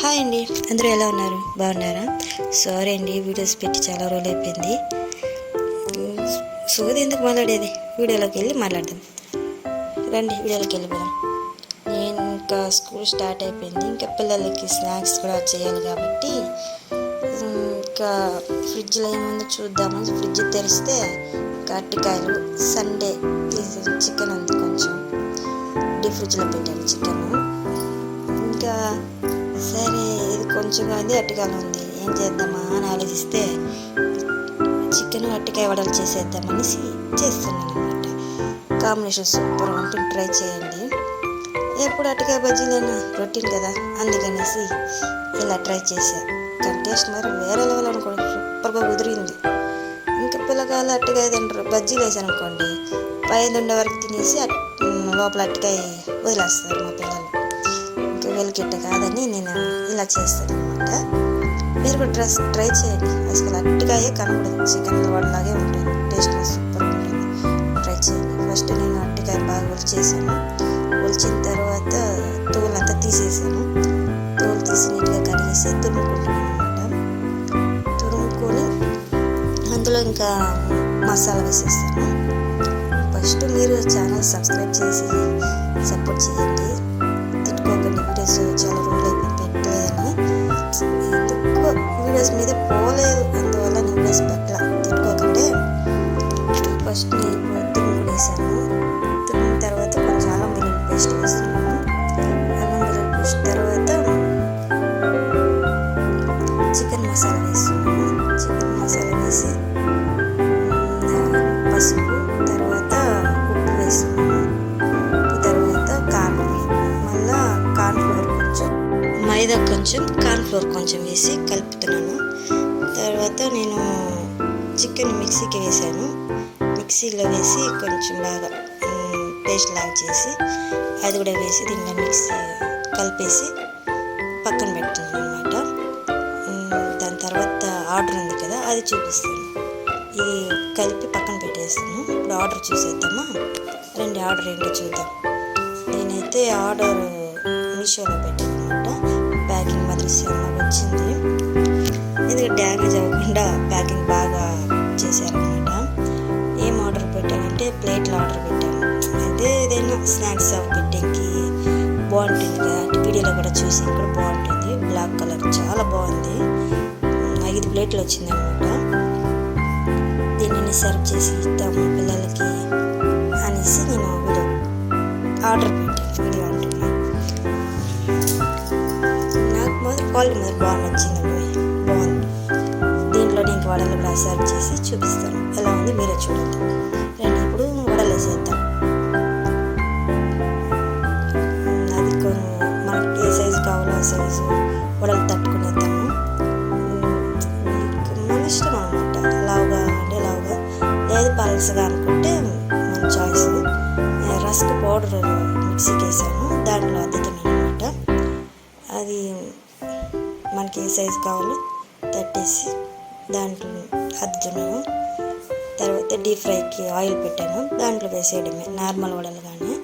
Hi అండి. అందరూ ఎలా ఉన్నారు? బాగున్నారా? సారీ అండి వీడియోస్ పెట్టి చాలా రోజులు అయిపోయింది. సోది ఎందుకు మాట్లాడేది? వీడియోలోకి వెళ్ళి మాట్లాడదాం. రండి వీడియోలోకి వెళ్ళిపోదాం. నేను ఇంకా స్కూల్ స్టార్ట్ అయిపోయింది. ఇంకా పిల్లలకి స్నాక్స్ కూడా చేయాలి కాబట్టి ఇంకా ఫ్రిడ్జ్లో ఏముందో చూద్దాము ఫ్రిడ్జ్ తెరిస్తే ఇంకా అరటికాయలు సండే చికెన్ ఉంది కొంచెం. డీ ఫ్రిడ్జ్లో పెట్టాను చికెన్. ఇంకా సరే ఇది కొంచెంగా ఉంది అరటికాయలు ఉంది. ఏం చేద్దామా అని ఆలోచిస్తే చికెన్ అరటికాయ వడలు చేసేద్దామనేసి చేస్తున్నాను అనమాట కాంబినేషన్ సూపర్ ఉంటుంది. ట్రై చేయండి. ఎప్పుడు అరటికాయ బజ్జీలైనా రొటీన్ కదా? అందుకనేసి ఇలా ట్రై చేశా. కంటేస్ట్ టేస్ట్ మరి వేరే లెవెల్ అనుకోండి. సూపర్గా కుదిరింది. ఇంకా పిల్లకాయలు అరటికాయ తింటారు బజ్జీలు వేసాను అనుకోండి పైన ఉండే వరకు తినేసి అట్- లోపల అట్టకాయ వదిలేస్తారు మా పిల్లలు. ఇంకా కాదని నేను ఇలా చేస్తాను అనమాట మీరు కూడా డ్రెస్ ట్రై చేయండి. అసలు అరటికాయే కనబడదు. చికెన్ వాడిలాగే ఉంటుంది. టేస్ట్ సూపర్ ఉంటుంది. ట్రై చేయండి. ఫస్ట్ నేను అరటికాయ బాగా ఒలిచేసాను. ఒలిచిన తర్వాత తోలంతా తీసేసాను. తోలు తీసి నీట్గా కడిగేసి తురుముకుంటున్నాను అనమాట తురుముకొని అందులో ఇంకా మసాలా వేసేస్తాను. ఫస్ట్ మీరు ఛానల్ సబ్స్క్రైబ్ చేసి సపోర్ట్ చేయండి. వీడియోస్ చాలా రోజులు పెట్టలేదని ఎందుకో వీడియోస్ మీద పోలేదు అందువల్ల నేను వీడియోస్ పెట్టలా తిట్టుకోకండి ఫస్ట్ నేను తురుములు వేసాను తురిమిన తర్వాత కొంచెం అల్లం వెల్లుల్లి పేస్ట్ వేస్తున్నాను అల్లం వెల్లుల్లి పేస్ట్ తర్వాత చికెన్ మసాలా వేస్తున్నాను చికెన్ మసాలా వేసి పసుపు తర్వాత ఉప్పు వేస్తున్నాను కొంచెం కార్న్ ఫ్లోర్ కొంచెం వేసి కలుపుతున్నాను. తర్వాత నేను చికెన్ మిక్సీకి వేసాను. మిక్సీలో వేసి కొంచెం బాగా పేస్ట్ లాగా చేసి అది కూడా వేసి దీనిలో మిక్సీ కలిపేసి పక్కన పెడుతున్నాను అనమాట దాని తర్వాత ఆర్డర్ ఉంది కదా అది చూపిస్తాను. ఇది కలిపి పక్కన పెట్టేస్తాను. ఇప్పుడు ఆర్డర్ చూసేద్దామా? రెండు ఆర్డర్ ఏంటో చూద్దాం. నేనైతే ఆర్డర్ మీషోలో పెట్టాను. అనమాట చాలా వచ్చింది ఇది డ్యామేజ్ అవ్వకుండా ప్యాకింగ్ బాగా చేశారనమాట. ఏం ఆర్డర్ పెట్టానంటే ప్లేట్లు ఆర్డర్ పెట్టాను. అదే ఏదైనా స్నాక్స్ అవి పెట్టేకి బాగుంటుంది కదా వీడియోలో కూడా చూసి కూడా బాగుంటుంది. బ్లాక్ కలర్ చాలా బాగుంది. ఐదు ప్లేట్లు వచ్చింది అనమాట దీనిని సర్వ్ చేసి ఇద్దాము పిల్లలకి అనేసి నేను వీడియో ఆర్డర్ పెట్టాను వీడియో అంటున్నాను క్వాలిటీ మొదటి బాగా నచ్చిందండి బాగుంది దీంట్లో నేను వడలు కూడా సర్వ్ చేసి చూపిస్తాను. ఎలా ఉంది మీరే చూడండి. రండి ఇప్పుడు వడలు వేసేద్దాం అది కొన్ని మనకి ఏ సైజు కావాలో ఆ సైజు వడలు తట్టుకునేద్దాము. మన ఇష్టం అనమాట లావుగా అంటే లావుగా. లేదు పలసగా అనుకుంటే మన చాయిస్ రస్క్ పౌడర్ మిక్సీకి వేసాను. దాంట్లో అద్దుతున్నాను అనమాట అది మనకి ఏ సైజు కావాలో తట్టేసి దాంట్లో అద్దుతున్నాను తర్వాత డీప్ ఫ్రైకి ఆయిల్ పెట్టాను దాంట్లో వేసేయడమే. నార్మల్ వడలు కానీ.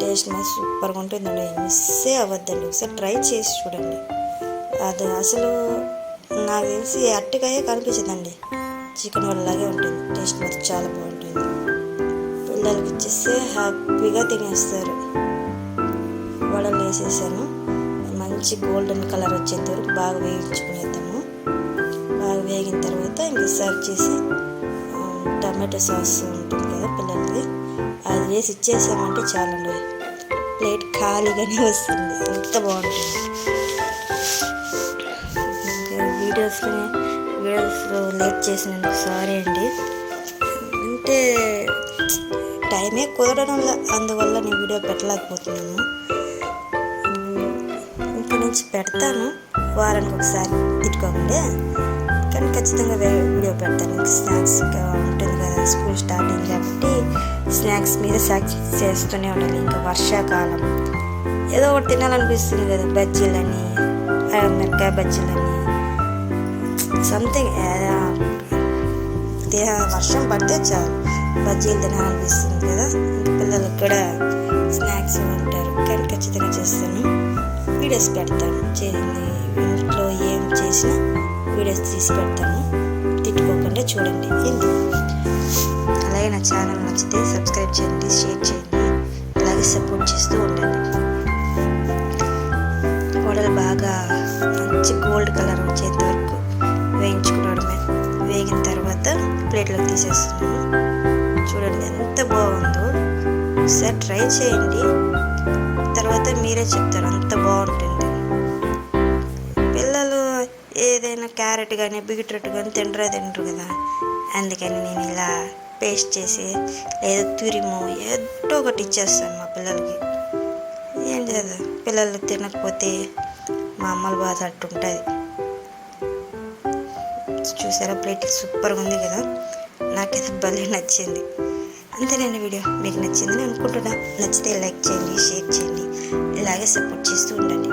టేస్ట్ మాత్రం సూపర్గా ఉంటుందండి మిస్సే అవ్వద్దండి. ఒకసారి ట్రై చేసి చూడండి. అది అసలు నాకు తెలిసి అట్టకాయే కనిపించదండి. చికెన్ వడలాగే ఉంటుంది. టేస్ట్ మాత్రం చాలా బాగుంటుంది. పిల్లలకి ఇచ్చేస్తే హ్యాపీగా తినేస్తారు. వడలు వేసేసాను. మంచి గోల్డెన్ కలర్ వచ్చేంత వరకు బాగా వేయించుకునేద్దాము. బాగా వేగిన తర్వాత ఇంక సర్వ్ చేసి టమాటో సాస్ ఉంటుంది కదా పిల్లలది అది వేసి ఇచ్చేసామంటే చాలండి. ప్లేట్ ఖాళీగానే వస్తుంది. అంత బాగుంటుంది. ఇంకా వీడియోస్ వీడియోస్ లేట్ చేసినందుకు సారీ అండి. అంటే టైమే కుదరడం వల్ల అందువల్ల నేను వీడియో పెట్టలేకపోతున్నాను. ఇంకా పెడతాను. వారానికి ఒకసారి తిట్టుకోకుండా కానీ ఖచ్చితంగా వేరే వీడియో పెడతాను. స్నాక్స్ ఇంకా ఉంటుంది కదా స్కూల్ స్టార్టింగ్ కాబట్టి స్నాక్స్ మీద సాక్స్ చేస్తూనే ఉండాలి. ఇంకా వర్షాకాలం. ఏదో ఒకటి తినాలనిపిస్తుంది కదా బజ్జీలని మిరకాయ బజ్జీలని. సంథింగ్ వర్షం పడితే చాలు. బజ్జీలు తినాలనిపిస్తుంది కదా. ఇంకా పిల్లలకు కూడా స్నాక్స్ ఉంటారు కానీ ఖచ్చితంగా చేస్తాను. వీడియోస్ పెడతాను. ఇంట్లో ఏం చేసినా వీడియోస్ తీసి పెడతాను. తిట్టుకోకుండా చూడండి. ఏంటి? అలాగే నా ఛానల్ నచ్చితే సబ్స్క్రైబ్ చేయండి షేర్ చేయండి. అలాగే సపోర్ట్ చేస్తూ ఉండండి. కోడలు బాగా మంచి గోల్డ్ కలర్ వచ్చేంత వరకు వేయించుకోవడమే వేగిన తర్వాత ప్లేట్లోకి తీసేస్తున్నాను. చూడండి ఎంత బాగుందో. ఒకసారి ట్రై చేయండి. తర్వాత మీరే చెప్తారు అంత బాగుంటుంది. పిల్లలు ఏదైనా క్యారెట్ కానీ బీట్రూట్ కానీ తినరా తింటారు కదా. అందుకని నేను ఇలా పేస్ట్ చేసి లేదా తురిమో ఏదో ఒకటి ఇచ్చేస్తాను మా పిల్లలకి. ఏం చేద్దాం పిల్లలు తినకపోతే మా అమ్మల బాధ అట్టుంటుంది చూసారా ప్లేట్ సూపర్గా ఉంది కదా. నాకైతే భలే నచ్చింది. అంతేనండి వీడియో మీకు నచ్చిందని అనుకుంటున్నా. నచ్చితే లైక్ చేయండి షేర్ చేయండి. ఇలాగే సపోర్ట్ చేస్తూ ఉండండి.